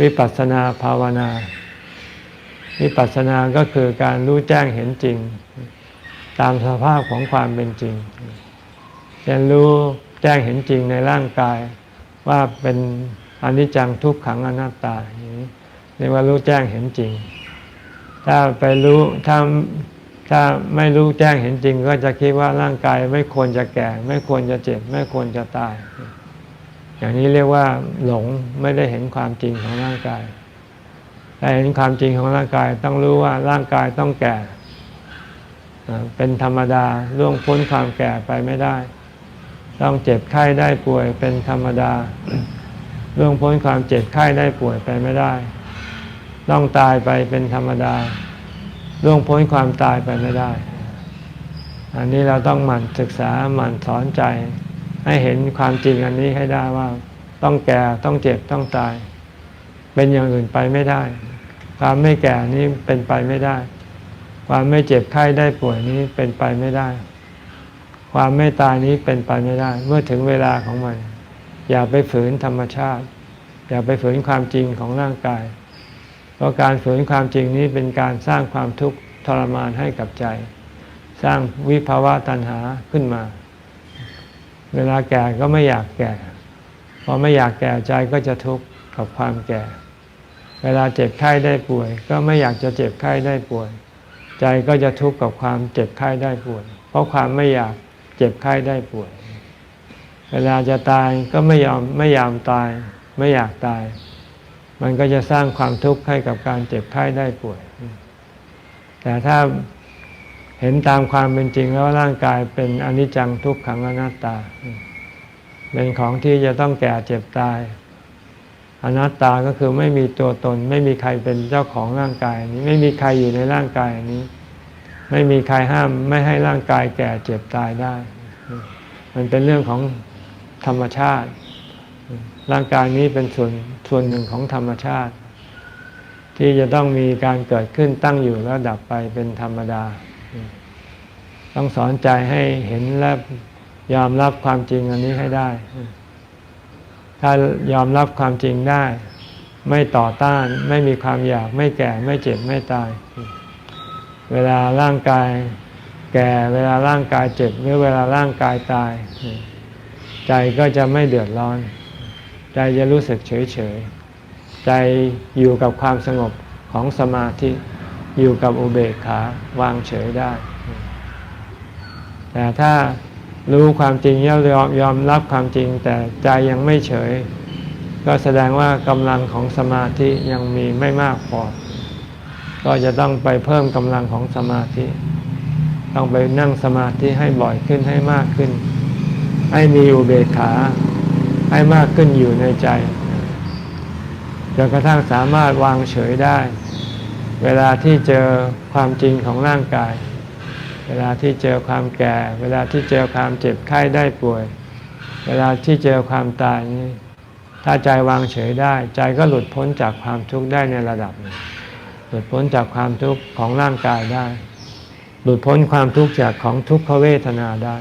วิปัสสนาภาวนา วิปัสสนาก็คือการรู้แจ้งเห็นจริง ตามสภาพของความเป็นจริงเรียนรู้แจ้งเห็นจริงในร่างกายว่าเป็นอนิจจังทุกขังอนัตตาอย่างนี้เรียกว่ารู้แจ้งเห็นจริง ถ้าไปรู้ถ้าถ้าไม่รู้แจ้งเห็นจริง ก็จะคิดว่าร่างกายไม่ควรจะแก่ ไม่ควรจะเจ็บ ไม่ควรจะตาย อย่างนี้เรียกว่าหลงไม่ได้เห็นความจริงของร่างกายแต่เห็นความจริงของร่างกายต้องรู้ว่าร่างกายต้องแก่ เป็นธรรมดาล่วงพ้นความแก่ไปไม่ได้ ต้องเจ็บไข้ได้ป่วยเป็นธรรมดาล่วงพ้นความเจ็บไข้ได้ป่วยไปไม่ได้ ต้องตายไปเป็นธรรมดาล่วงพ้นความตายไปไม่ได้ อันนี้เราต้องหมั่นศึกษาหมั่นสอนใจ ให้เห็นความจริงอันนี้ให้ได้ว่าต้องแก่ต้องเจ็บต้องตาย เป็นอย่างอื่นไปไม่ได้ ความไม่แก่นี้เป็นไปไม่ได้ ความไม่เจ็บไข้ได้ป่วยนี้เป็นไปไม่ได้ ความไม่ตายนี้เป็นไปไม่ได้ เมื่อถึงเวลาของมัน อย่าไปฝืนธรรมชาติ อย่าไปฝืนความจริงของร่างกาย เพราะการฝืนความจริงนี้เป็นการสร้างความทุกข์ทรมานให้กับใจ สร้างวิภาวะตัณหาขึ้นมา เวลาแก่ก็ไม่อยากแก่ พอไม่อยากแก่ใจก็จะทุกข์กับความแก่ เวลาเจ็บไข้ได้ป่วย ก็ไม่อยากจะเจ็บไข้ได้ป่วย ใจก็จะทุกข์กับความเจ็บไข้ได้ป่วย เพราะความไม่อยากเจ็บไข้ได้ป่วย เวลาจะตายก็ไม่ยอมไม่ยอมตาย ไม่อยากตาย มันก็จะสร้างความทุกข์ให้กับการเจ็บไข้ได้ป่วย แต่ถ้า เห็นตามความเป็นจริงแล้วร่างกายเป็นอนิจจังทุกขังอนัตตา เป็นของที่จะต้องแก่เจ็บตาย อนัตตาก็คือไม่มีตัวตน ไม่มีใครเป็นเจ้าของร่างกายนี้ ไม่มีใครอยู่ในร่างกายนี้ ไม่มีใครห้ามไม่ให้ร่างกายแก่เจ็บตายได้ มันเป็นเรื่องของธรรมชาติ ร่างกายนี้เป็นส่วนส่วนหนึ่งของธรรมชาติ ที่จะต้องมีการเกิดขึ้นตั้งอยู่แล้วดับไปเป็นธรรมดา ต้องสอนใจให้เห็นและยอมรับความจริงอันนี้ให้ได้ ถ้ายอมรับความจริงได้ ไม่ต่อต้าน ไม่มีความอยาก ไม่แก่ ไม่เจ็บ ไม่ตาย เวลาร่างกาย แก่ เวลาร่างกายเจ็บ หรือเวลาร่างกายตาย ใจก็จะไม่เดือดร้อน ใจจะรู้สึกเฉยเฉย ใจอยู่กับความสงบของสมาธิ อยู่กับอุเบกขาวางเฉยได้ แต่ถ้ารู้ความจริงยอมยอมรับความจริง แต่ใจยังไม่เฉย ก็แสดงว่ากำลังของสมาธิยังมีไม่มากพอ ก็จะต้องไปเพิ่มกำลังของสมาธิ ต้องไปนั่งสมาธิให้บ่อยขึ้นให้มากขึ้น ให้มีอุเบกขา ให้มากขึ้นอยู่ในใจจนกระทั่งสามารถวางเฉยได้ เวลาที่เจอความจริงของร่างกาย เวลาที่เจอความแก่ เวลาที่เจอความเจ็บไข้ได้ป่วย เวลาที่เจอความตายนี้ ถ้าใจวางเฉยได้ ใจก็หลุดพ้นจากความทุกข์ได้ในระดับหนึ่งหลุดพ้นจากความทุกข์ของร่างกายได้ หลุดพ้นความทุกข์จากของทุกขเวทนาได้